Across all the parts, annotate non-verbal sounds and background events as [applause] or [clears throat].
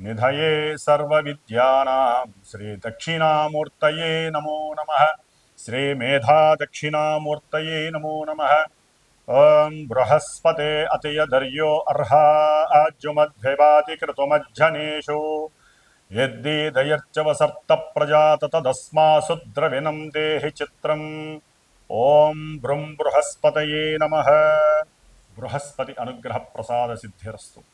निधये सर्वविद्यानां श्रीदक्षिणामूर्तये नमो नमः। श्रीमेधादक्षिणामूर्तये नमो नमः। ॐ बृहस्पते अतियधर्यो अर्हा आज्युमद्भिभाति क्रतुमज्जनेषु यद्दीदयर्चवसर्तप्रजा ततदस्मासु द्रविणं देहि चित्रम्। ॐ बृं बृहस्पतये नमः। बृहस्पति अनुग्रहप्रसादसिद्धिरस्तु।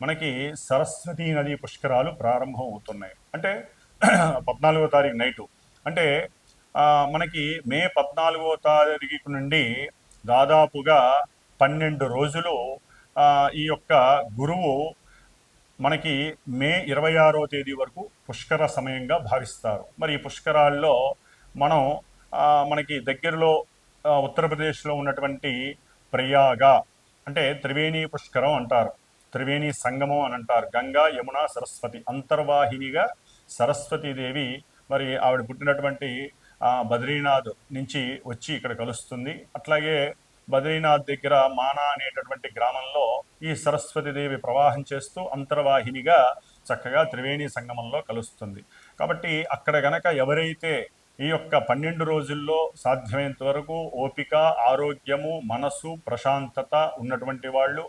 మనకి సరస్వతీ నది పుష్కరాలు ప్రారంభం అవుతున్నాయి అంటే [clears throat] పద్నాలుగో తారీఖు నైటు. అంటే మనకి మే పద్నాలుగో తారీఖు నుండి దాదాపుగా పన్నెండు రోజులు ఈ యొక్క గురువు మనకి మే ఇరవై ఆరో తేదీ వరకు పుష్కర సమయంగా భావిస్తారు. మరి ఈ పుష్కరాల్లో మనం మనకి దగ్గరలో ఉత్తరప్రదేశ్లో ఉన్నటువంటి ప్రయాగ అంటే త్రివేణి పుష్కరం అంటారు. త్రివేణి సంగమం అని అంటారు. గంగా యమున సరస్వతి అంతర్వాహినిగా సరస్వతీదేవి మరి ఆవిడ పుట్టినటువంటి బద్రీనాథ్ నుంచి వచ్చి ఇక్కడ కలుస్తుంది. అట్లాగే బద్రీనాథ్ దగ్గర మానా అనేటటువంటి గ్రామంలో ఈ సరస్వతీదేవి ప్రవాహం చేస్తూ అంతర్వాహినిగా చక్కగా త్రివేణి సంగమంలో కలుస్తుంది. కాబట్టి అక్కడ గనక ఎవరైతే ఈ యొక్క పన్నెండు రోజుల్లో సాధ్యమైనంత వరకు ఓపిక ఆరోగ్యము మనసు ప్రశాంతత ఉన్నటువంటి వాళ్ళు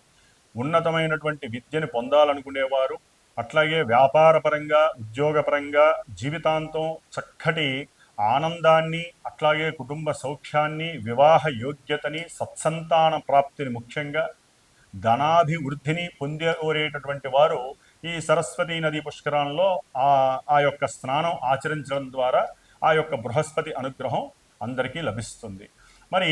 ఉన్నతమైనటువంటి విద్యను పొందాలనుకునేవారు. అట్లాగే వ్యాపారపరంగా ఉద్యోగపరంగా జీవితాంతం చక్కటి ఆనందాన్ని అట్లాగే కుటుంబ సౌఖ్యాన్ని వివాహ యోగ్యతని సత్సంతాన ప్రాప్తిని ముఖ్యంగా ధనాభివృద్ధిని పొందేటటువంటి వారు ఈ సరస్వతీ నదీ పుష్కరాలలో ఆ ఆ యొక్క స్నానం ఆచరించడం ద్వారా ఆ యొక్క బృహస్పతి అనుగ్రహం అందరికీ లభిస్తుంది. మరి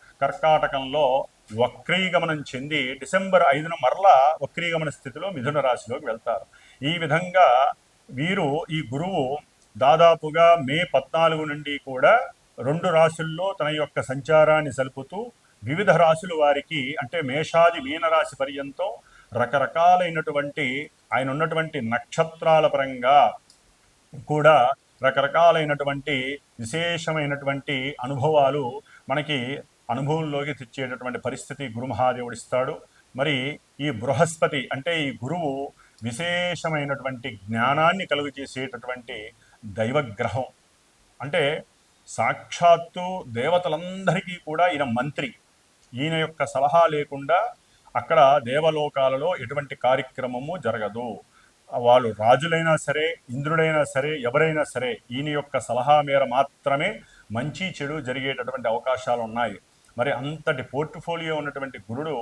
కర్కాటకంలో వక్రీగమనం చెంది డిసెంబర్ ఐదున మరలా వక్రీగమన స్థితిలో మిథున రాశిలోకి వెళ్తారు. ఈ విధంగా వీరు ఈ గురువు దాదాపుగా మే పద్నాలుగు నుండి కూడా రెండు రాశుల్లో తన యొక్క సంచారాన్ని సలుపుతూ వివిధ రాశుల వారికి అంటే మేషాది మీనరాశి పర్యంతం రకరకాలైనటువంటి ఆయన ఉన్నటువంటి నక్షత్రాల పరంగా కూడా రకరకాలైనటువంటి విశేషమైనటువంటి అనుభవాలు మనకి అనుభవంలోకి తెచ్చేటటువంటి పరిస్థితి గురుమహాదేవుడు ఇస్తాడు. మరి ఈ బృహస్పతి అంటే ఈ గురువు విశేషమైనటువంటి జ్ఞానాన్ని కలుగు చేసేటటువంటి దైవగ్రహం. అంటే సాక్షాత్తు దేవతలందరికీ కూడా ఈయన మంత్రి. ఈయన యొక్క సలహా లేకుండా అక్కడ దేవలోకాలలో ఎటువంటి కార్యక్రమము జరగదు. వాళ్ళు రాజులైనా సరే ఇంద్రుడైనా సరే ఎవరైనా సరే ఈయన యొక్క సలహా మేర మాత్రమే మంచి చెడు జరిగేటటువంటి అవకాశాలు ఉన్నాయి మరి అంతటి పోర్ట్ఫోలియో ఉన్నటువంటి గురుడు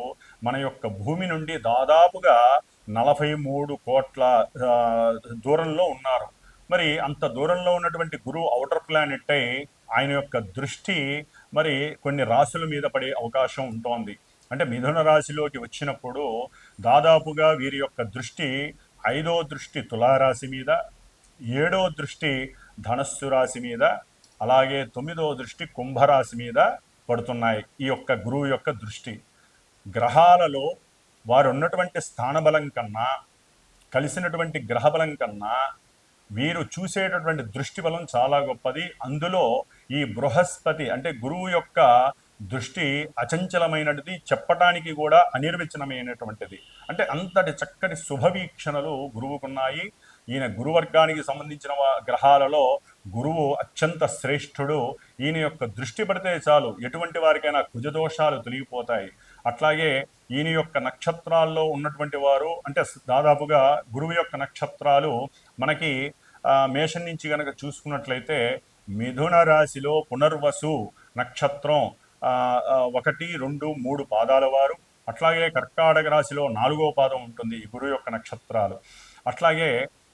మన యొక్క భూమి నుండి దాదాపుగా నలభై మూడు కోట్ల దూరంలో ఉన్నారు. మరి అంత దూరంలో ఉన్నటువంటి గురువు అవుటర్ ప్లానెట్ అయి ఆయన యొక్క దృష్టి మరి కొన్ని రాశుల మీద పడే అవకాశం ఉంటోంది. అంటే మిథున రాశిలోకి వచ్చినప్పుడు దాదాపుగా వీరి యొక్క దృష్టి ఐదో దృష్టి తులారాశి మీద ఏడో దృష్టి ధనస్సు రాశి మీద అలాగే తొమ్మిదో దృష్టి కుంభరాశి మీద పడుతున్నాయి. ఈ యొక్క గురువు యొక్క దృష్టి. గ్రహాలలో వారు ఉన్నటువంటి స్థానబలం కన్నా కలిసినటువంటి గ్రహబలం కన్నా వీరు చూసేటటువంటి దృష్టి బలం చాలా గొప్పది. అందులో ఈ బృహస్పతి అంటే గురువు యొక్క దృష్టి అచంచలమైనది చెప్పటానికి కూడా అనిర్వచనమైనటువంటిది. అంటే అంతటి చక్కటి శుభవీక్షణలు గురువుకున్నాయి. ఈయన గురువర్గానికి సంబంధించిన గ్రహాలలో గురువు అత్యంత శ్రేష్ఠుడు. ఈయన యొక్క దృష్టి పడితే చాలు ఎటువంటి వారికైనా కుజదోషాలు తొలగిపోతాయి. అట్లాగే ఈయన యొక్క నక్షత్రాల్లో ఉన్నటువంటి వారు అంటే దాదాపుగా గురువు యొక్క నక్షత్రాలు మనకి మేషం నుంచి కనుక చూసుకున్నట్లయితే మిథున రాశిలో పునర్వసు నక్షత్రం ఒకటి రెండు మూడు పాదాల వారు. అట్లాగే కర్కాటక రాశిలో నాలుగో పాదం ఉంటుంది ఈ గురువు యొక్క నక్షత్రాలు. అట్లాగే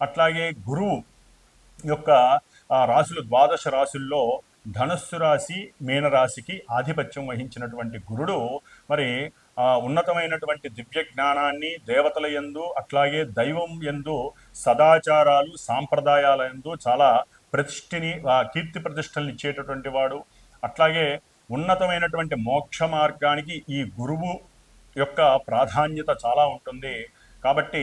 అట్లాగే గురువు యొక్క రాశులు ద్వాదశ రాశుల్లో ధనస్సు రాశి మీనరాశికి ఆధిపత్యం వహించినటువంటి గురుడు మరి ఉన్నతమైనటువంటి దివ్య జ్ఞానాన్ని దేవతల యందు అట్లాగే దైవం యందు సదాచారాలు సాంప్రదాయాల యందు చాలా ప్రతిష్ఠిని కీర్తి ప్రతిష్టలను ఇచ్చేటటువంటి వాడు. అట్లాగే ఉన్నతమైనటువంటి మోక్ష మార్గానికి ఈ గురువు యొక్క ప్రాధాన్యత చాలా ఉంటుంది. కాబట్టి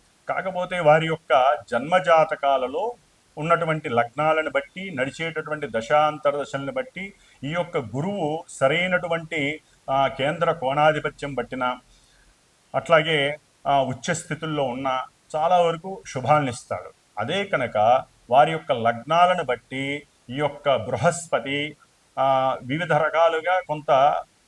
కాకపోతే వారి యొక్క జన్మజాతకాలలో ఉన్నటువంటి లగ్నాలను బట్టి నడిచేటటువంటి దశాంతర దశలను బట్టి ఈ యొక్క గురువు సరైనటువంటి కేంద్ర కోణాధిపత్యం బట్టిన అట్లాగే ఆ, ఉచ్చ స్థితుల్లో ఉన్న చాలా వరకు శుభాలనిస్తాడు అదే కనుక వారి యొక్క లగ్నాలను బట్టి ఈ యొక్క బృహస్పతి వివిధ రకాలుగా కొంత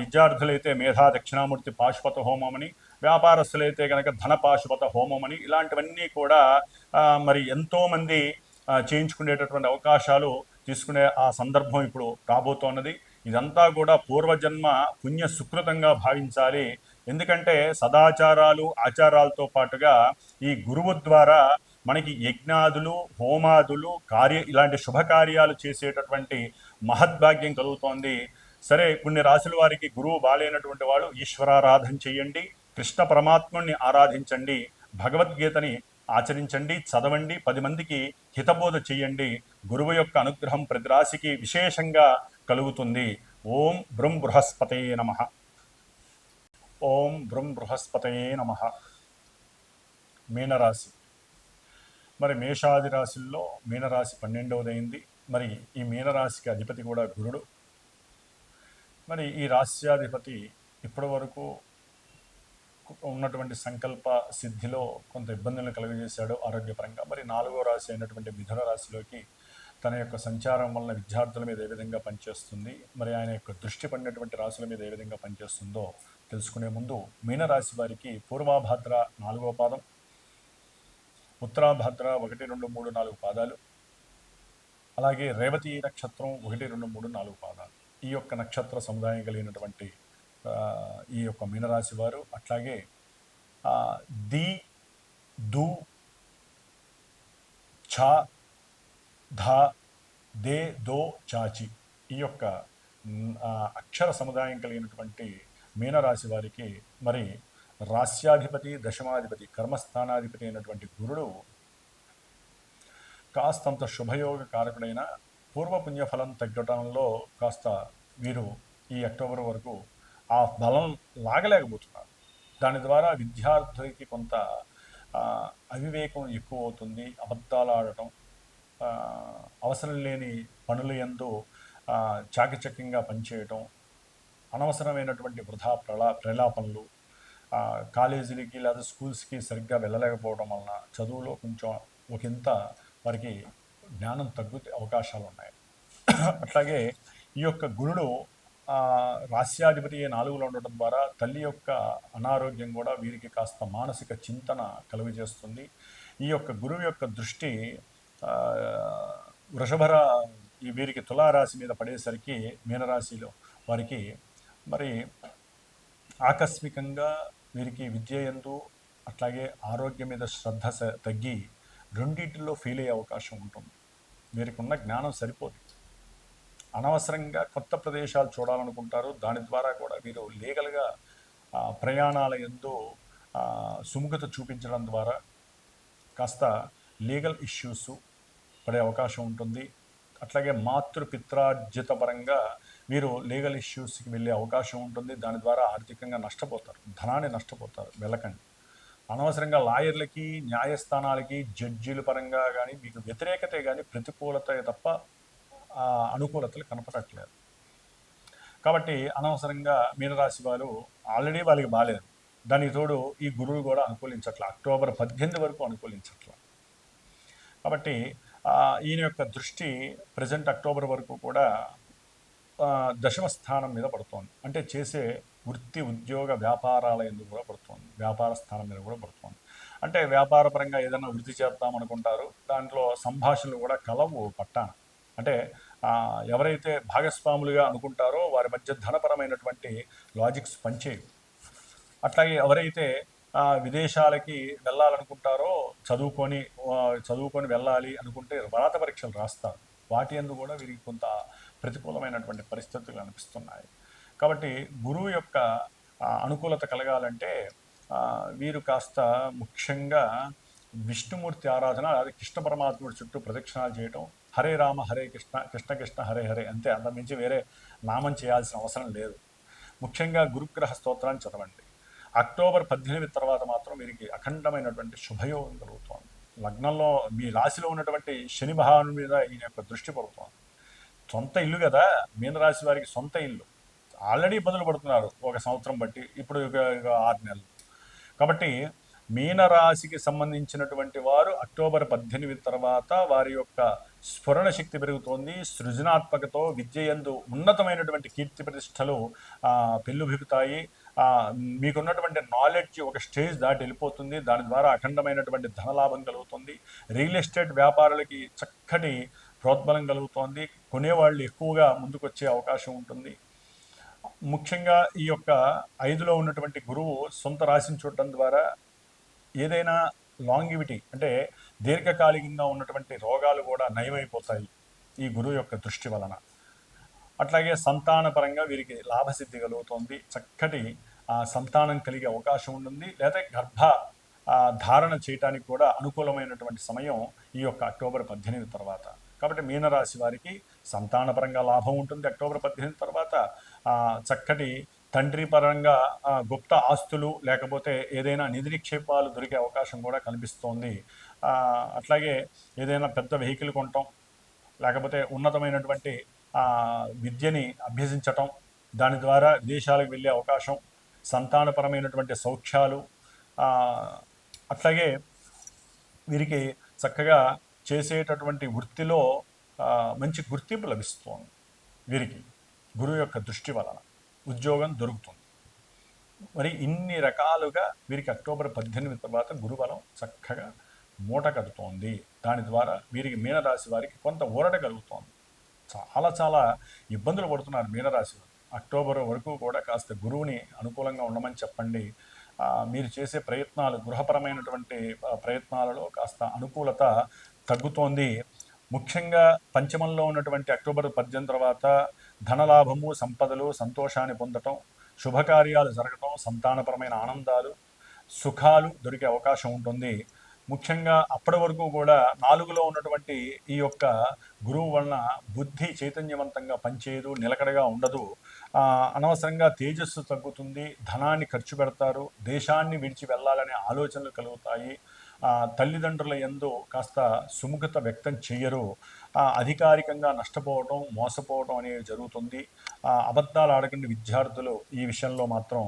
విద్యార్థులైతే మేధా దక్షిణామూర్తి పాశుపత హోమమని వ్యాపారస్తులైతే కనుక ధన పాశుపత హోమమని ఇలాంటివన్నీ కూడా మరి ఎంతోమంది చేయించుకునేటటువంటి అవకాశాలు తీసుకునే ఆ సందర్భం ఇప్పుడు రాబోతోన్నది. ఇదంతా కూడా పూర్వజన్మ పుణ్య సుకృతంగా భావించాలి. ఎందుకంటే సదాచారాలు ఆచారాలతో పాటుగా ఈ గురువు ద్వారా మనకి యజ్ఞాదులు హోమాదులు కార్య ఇలాంటి శుభకార్యాలు చేసేటటువంటి మహద్భాగ్యం కలుగుతోంది. సరే కొన్ని రాసుల వారికి గురువు బాలేనటువంటి వాడు ఈశ్వరారాధన చేయండి కృష్ణ పరమాత్ముణ్ణి ఆరాధించండి భగవద్గీతని ఆచరించండి చదవండి పది మందికి హితబోధ చేయండి గురువు యొక్క అనుగ్రహం ప్రతి రాశికి విశేషంగా కలుగుతుంది. ఓం బృం బృహస్పతే నమ. ఓం బృం బృహస్పతే నమ. మీనరాశి. మరి మేషాది రాశుల్లో మీనరాశి పన్నెండవదైంది. మరి ఈ మీనరాశికి అధిపతి కూడా గురుడు. మరి ఈ రాశ్యాధిపతి ఇప్పటి వరకు ఉన్నటువంటి సంకల్ప సిద్ధిలో కొంత ఇబ్బందులను కలుగజేశాడు ఆరోగ్యపరంగా. మరి నాలుగో రాశి అయినటువంటి మిథున రాశిలోకి తన యొక్క సంచారం వలన విద్యార్థుల మీద ఏ విధంగా పనిచేస్తుంది మరి ఆయన యొక్క దృష్టి పడినటువంటి రాశుల మీద ఏ విధంగా పనిచేస్తుందో తెలుసుకునే ముందు మీనరాశి వారికి పూర్వాభాద్ర నాలుగో పాదం ఉత్తరాభాద్ర ఒకటి రెండు మూడు నాలుగు పాదాలు అలాగే రేవతి నక్షత్రం ఒకటి రెండు మూడు నాలుగు పాదాలు. ఈ యొక్క నక్షత్ర సముదాయం కలిగినటువంటి ఈ యొక్క మీనరాశి వారు అట్లాగే ఆ, ది దు ఛ ధ దే దో చాచి ఈ యొక్క అక్షర సముదాయం కలిగినటువంటి మీనరాశి వారికి మరి రాస్యాధిపతి దశమాధిపతి కర్మస్థానాధిపతి అయినటువంటి గురుడు కాస్తంత శుభయోగ కారకుడైన పూర్వపుణ్య ఫలం తగ్గటంలో కాస్త వీరు ఈ అక్టోబర్ వరకు ఆ బలం లాగలేకపోతున్నారు. దాని ద్వారా విద్యార్థులకి కొంత అవివేకం ఎక్కువ అవుతుంది అబద్ధాలు ఆడటం అవసరం లేని పనులు ఎందు చాకచక్యంగా పనిచేయటం అనవసరమైనటువంటి వృధా ప్రలా ప్రలాపనలు కాలేజీలకి లేదా స్కూల్స్కి సరిగ్గా వెళ్ళలేకపోవడం వలన చదువులో కొంచెం ఒకంత వారికి జ్ఞానం తగ్గుతే అవకాశాలు ఉన్నాయి అట్లాగే ఈ యొక్క గురుడు రాస్యాధిపతి నాలుగులో ఉండటం ద్వారా తల్లి యొక్క అనారోగ్యం కూడా వీరికి కాస్త మానసిక చింతన కలుగజేస్తుంది. ఈ యొక్క గురువు యొక్క దృష్టి వృషభర ఈ వీరికి తులారాశి మీద పడేసరికి మీనరాశిలో వారికి మరి ఆకస్మికంగా వీరికి విద్య ఎందు అట్లాగే ఆరోగ్యం మీద శ్రద్ధ తగ్గి రెండింటిలో ఫెయిల్ అయ్యే అవకాశం ఉంటుంది. మీరుకున్న జ్ఞానం సరిపోదు. అనవసరంగా కొత్త ప్రదేశాలు చూడాలనుకుంటారు. దాని ద్వారా కూడా వీరు లీగల్గా ప్రయాణాల ఎందు సుముఖత చూపించడం ద్వారా కాస్త లీగల్ ఇష్యూస్ పడే అవకాశం ఉంటుంది. అట్లాగే మాతృపిత్రార్జిత పరంగా వీరు లీగల్ ఇష్యూస్కి వెళ్ళే అవకాశం ఉంటుంది. దాని ద్వారా ఆర్థికంగా నష్టపోతారు. ధనాన్ని నష్టపోతారు. వెళ్ళకండి. అనవసరంగా లాయర్లకి న్యాయస్థానాలకి జడ్జీల పరంగా కానీ మీకు వ్యతిరేకతే కానీ ప్రతికూలత తప్ప అనుకూలతలు కనపడట్లేదు. కాబట్టి అనవసరంగా మీనరాశి వారు ఆల్రెడీ వాళ్ళకి బాగాలేదు దానికి తోడు ఈ గురువు కూడా అనుకూలించట్లే. అక్టోబర్ పద్దెనిమిది వరకు అనుకూలించట్ల. కాబట్టి ఈయన యొక్క దృష్టి ప్రజెంట్ అక్టోబర్ వరకు కూడా దశమ స్థానం మీద పడుతోంది. అంటే చేసే వృత్తి ఉద్యోగ వ్యాపారాల ఎందుకు కూడా పడుతోంది. వ్యాపార స్థానం మీద కూడా పడుతోంది. అంటే వ్యాపారపరంగా ఏదైనా వృత్తి చేద్దాం అనుకుంటారు దాంట్లో సంభాషణలు కూడా కలవు పట్టాన. అంటే ఎవరైతే భాగస్వాములుగా అనుకుంటారో వారి మధ్య ధనపరమైనటువంటి లాజిక్స్ పనిచేయవు. అట్లాగే ఎవరైతే విదేశాలకి వెళ్ళాలనుకుంటారో చదువుకొని చదువుకొని వెళ్ళాలి అనుకుంటే వ్రాత పరీక్షలు రాస్తారు. వాటి ఎందు కూడా వీరికి కొంత ప్రతికూలమైనటువంటి పరిస్థితులు అనిపిస్తున్నాయి. కాబట్టి గురువు యొక్క అనుకూలత కలగాలంటే వీరు కాస్త ముఖ్యంగా విష్ణుమూర్తి ఆరాధన అది కృష్ణ పరమాత్ముడి చుట్టూ ప్రదక్షిణాలు చేయటం హరే రామ హరే కృష్ణ కృష్ణ కృష్ణ హరే హరే అంతే అంతమించి వేరే నామం చేయాల్సిన అవసరం లేదు. ముఖ్యంగా గురుగ్రహ స్తోత్రాన్ని చదవండి. అక్టోబర్ పద్దెనిమిది తర్వాత మాత్రం వీరికి అఖండమైనటువంటి శుభయోగం కలుగుతోంది. లగ్నంలో మీ రాశిలో ఉన్నటువంటి శని భగవాను మీద ఈయన యొక్క దృష్టి పడుతోంది. సొంత ఇల్లు కదా మీనరాశి వారికి సొంత ఇల్లు. ఆల్రెడీ ఇబ్బందులు పడుతున్నారు ఒక సంవత్సరం బట్టి ఇప్పుడు ఆరు నెలలు. కాబట్టి మీనరాశికి సంబంధించినటువంటి వారు అక్టోబర్ పద్దెనిమిది తర్వాత వారి యొక్క స్ఫురణ శక్తి పెరుగుతోంది. సృజనాత్మకతో విద్యయందు ఉన్నతమైనటువంటి కీర్తి ప్రతిష్టలు పెళ్ళుభిగుతాయి. మీకున్నటువంటి నాలెడ్జ్ ఒక స్టేజ్ దాటి వెళ్ళిపోతుంది. దాని ద్వారా అఖండమైనటువంటి ధనలాభం కలుగుతుంది. రియల్ ఎస్టేట్ వ్యాపారులకి చక్కటి ప్రోద్బలం కలుగుతోంది. కొనేవాళ్ళు ఎక్కువగా ముందుకొచ్చే అవకాశం ఉంటుంది. ముఖ్యంగా ఈ యొక్క ఐదులో ఉన్నటువంటి గురువు సొంత రాశిని చూడటం ద్వారా ఏదైనా లాంగివిటీ అంటే దీర్ఘకాలికంగా ఉన్నటువంటి రోగాలు కూడా నయమైపోతాయి ఈ గురువు యొక్క దృష్టి వలన. అట్లాగే సంతానపరంగా వీరికి లాభసిద్ధి కలుగుతోంది. చక్కటి సంతానం కలిగే అవకాశం ఉంటుంది. లేదా గర్భ ధారణ చేయటానికి కూడా అనుకూలమైనటువంటి సమయం ఈ యొక్క అక్టోబర్ పద్దెనిమిది తర్వాత. కాబట్టి మీనరాశి వారికి సంతానపరంగా లాభం ఉంటుంది. అక్టోబర్ పద్దెనిమిది తర్వాత చక్కటి తండ్రి పరంగా గుప్త ఆస్తులు లేకపోతే ఏదైనా నిధి నిక్షేపాలు దొరికే అవకాశం కూడా కనిపిస్తోంది. అట్లాగే ఏదైనా పెద్ద వెహికల్ కొనటం లేకపోతే ఉన్నతమైనటువంటి విద్యని అభ్యసించటం దాని ద్వారా విదేశాలకు వెళ్ళే అవకాశం సంతానపరమైనటువంటి సౌఖ్యాలు అట్లాగే వీరికి చక్కగా చేసేటటువంటి వృత్తిలో మంచి గుర్తింపు లభిస్తోంది. వీరికి గురువు యొక్క దృష్టి వలన ఉద్యోగం దొరుకుతుంది. మరి ఇన్ని రకాలుగా వీరికి అక్టోబర్ పద్దెనిమిది తర్వాత గురుబలం చక్కగా మూట కడుతోంది దాని ద్వారా వీరికి మీనరాశి వారికి కొంత ఊరట కలుగుతోంది. చాలా చాలా ఇబ్బందులు పడుతున్నారు మీనరాశి వారు. అక్టోబర్ వరకు కూడా కాస్త గురువుని అనుకూలంగా ఉండమని చెప్పండి. మీరు చేసే ప్రయత్నాలు గృహపరమైనటువంటి ప్రయత్నాలలో కాస్త అనుకూలత తగ్గుతోంది. ముఖ్యంగా పంచమంలో ఉన్నటువంటి అక్టోబర్ పద్దెనిమిది తర్వాత ధనలాభము సంపదలు సంతోషాన్ని పొందటం శుభకార్యాలు జరగటం సంతానపరమైన ఆనందాలు సుఖాలు దొరికే అవకాశం ఉంటుంది. ముఖ్యంగా అప్పటి వరకు కూడా నాలుగులో ఉన్నటువంటి ఈ యొక్క గురువు వలన బుద్ధి చైతన్యవంతంగా పనిచేయదు నిలకడగా ఉండదు. అనవసరంగా తేజస్సు తగ్గుతుంది ధనాన్ని ఖర్చు పెడతారు దేశాన్ని విడిచి వెళ్ళాలనే ఆలోచనలు కలుగుతాయి. తల్లిదండ్రుల ఎందు కాస్త సుముఖత వ్యక్తం చేయరు అధికారికంగా నష్టపోవడం మోసపోవడం అనేది జరుగుతుంది. అబద్ధాలు ఆడకుండా విద్యార్థులు. ఈ విషయంలో మాత్రం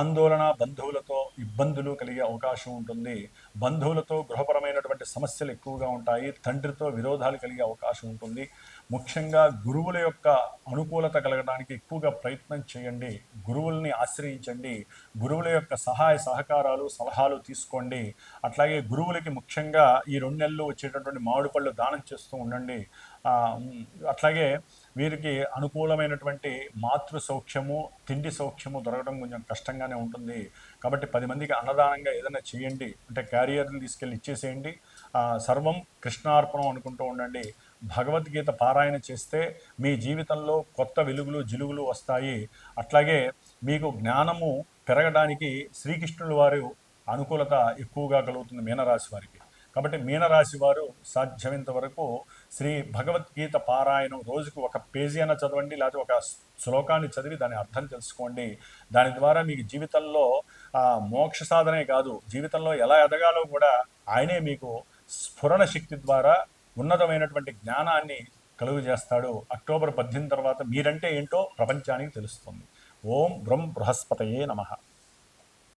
ఆందోళన బంధువులతో ఇబ్బందులు కలిగే అవకాశం ఉంటుంది. బంధువులతో గృహపరమైనటువంటి సమస్యలు ఎక్కువగా ఉంటాయి తండ్రితో విరోధాలు కలిగే అవకాశం ఉంటుంది. ముఖ్యంగా గురువుల యొక్క అనుకూలత కలగడానికి ఎక్కువగా ప్రయత్నం చేయండి గురువుల్ని ఆశ్రయించండి గురువుల యొక్క సహాయ సహకారాలు సలహాలు తీసుకోండి. అట్లాగే గురువులకి ముఖ్యంగా ఈ రెండు నెలలు వచ్చేటటువంటి మామిడి పళ్ళు దానం చేస్తూ ఉండండి. అట్లాగే వీరికి అనుకూలమైనటువంటి మాతృ సౌఖ్యము తిండి సౌఖ్యము దొరకడం కొంచెం కష్టంగానే ఉంటుంది. కాబట్టి పది మందికి అన్నదానంగా ఏదైనా చేయండి. అంటే క్యారియర్ని తీసుకెళ్ళి ఇచ్చేసేయండి. సర్వం కృష్ణార్పణం అనుకుంటూ ఉండండి. భగవద్గీత పారాయణ చేస్తే మీ జీవితంలో కొత్త వెలుగులు జిలుగులు వస్తాయి. అట్లాగే మీకు జ్ఞానము పెరగడానికి శ్రీకృష్ణుల వారు అనుకూలత ఎక్కువగా కలుగుతుంది మీనరాశి వారికి. కాబట్టి మీనరాశి వారు సాధ్యమైనంత వరకు శ్రీ భగవద్గీత పారాయణం రోజుకు ఒక పేజీ అయినా చదవండి లేకపోతే ఒక శ్లోకాన్ని చదివి దాని అర్థం తెలుసుకోండి. దాని ద్వారా మీకు జీవితంలో మోక్ష సాధనే కాదు జీవితంలో ఎలా ఎదగాలో కూడా ఆయనే మీకు స్ఫురణ శక్తి ద్వారా ఉన్నతమైనటువంటి జ్ఞానాన్ని కలుగు చేస్తాడు అక్టోబర్ పద్దెనిమిది తర్వాత మీరంటే ఏంటో ప్రపంచానికి తెలుస్తుంది. ఓం బ్రహ్మ బృహస్పతయే నమః.